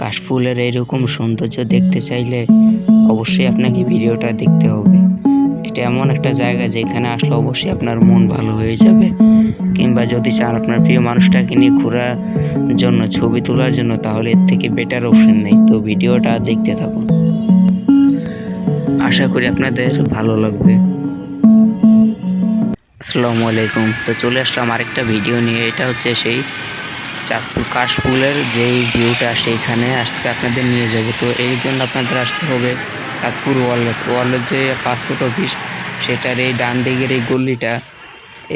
কাশফুলের এরকম সৌন্দর্য দেখতে চাইলে অবশ্যই আপনাকে ভিডিওটা দেখতে হবে। এটা এমন একটা জায়গা যেখানে আসলে অবশ্যই আপনার মন ভালো হয়ে যাবে। কিংবা যদি চান আপনার প্রিয় মানুষটাকে নিয়ে ঘোরার জন্য, ছবি তোলার জন্য, তাহলে এর থেকে বেটার অপশন নেই। তো ভিডিওটা দেখতে থাকুন। আশা করি আপনাদের ভালো লাগবে। আসসালামু আলাইকুম। তো চলে আসলাম আরেকটা ভিডিও নিয়ে। এটা হচ্ছে সেই চাঁদপুর কাশফুলের যেই ভিউটা সেইখানে আজকে আপনাদের নিয়ে যাব। তো এই জন্য আপনাদের আসতে হবে চাঁদপুর ওয়ারলেস। ওয়ারলেস যে পাসপোর্ট অফিস, সেটার এই ডান দিকের এই গল্লিটা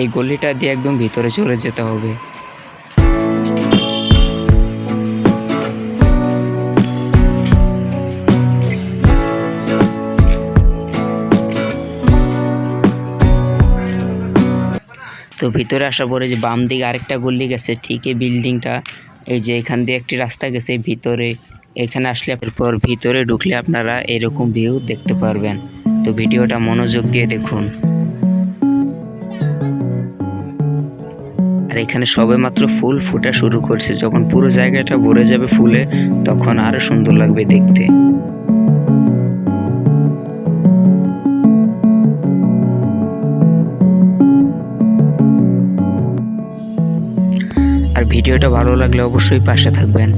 এই গল্লিটা দিয়ে একদম ভিতরে চলে যেতে হবে। তো ভিতরে আসার পরে যে বাম দিকে আরেকটা গল্লি গেছে, ঠিক এই বিল্ডিংটা, এই যে এখান দিয়ে একটি রাস্তা গেছে ভিতরে, এখানে আসলে পর ভিতরে ঢুকলে আপনারা এরকম ভিউ দেখতে পারবেন। তো ভিডিওটা মনোযোগ দিয়ে দেখুন। আর এখানে সবে মাত্র ফুল ফোটা শুরু করছে, যখন পুরো জায়গাটা ভরে যাবে ফুলে, তখন আরও সুন্দর লাগবে দেখতে। ভিডিওটা ভালো লাগলে অবশ্যই পাশে থাকবেন।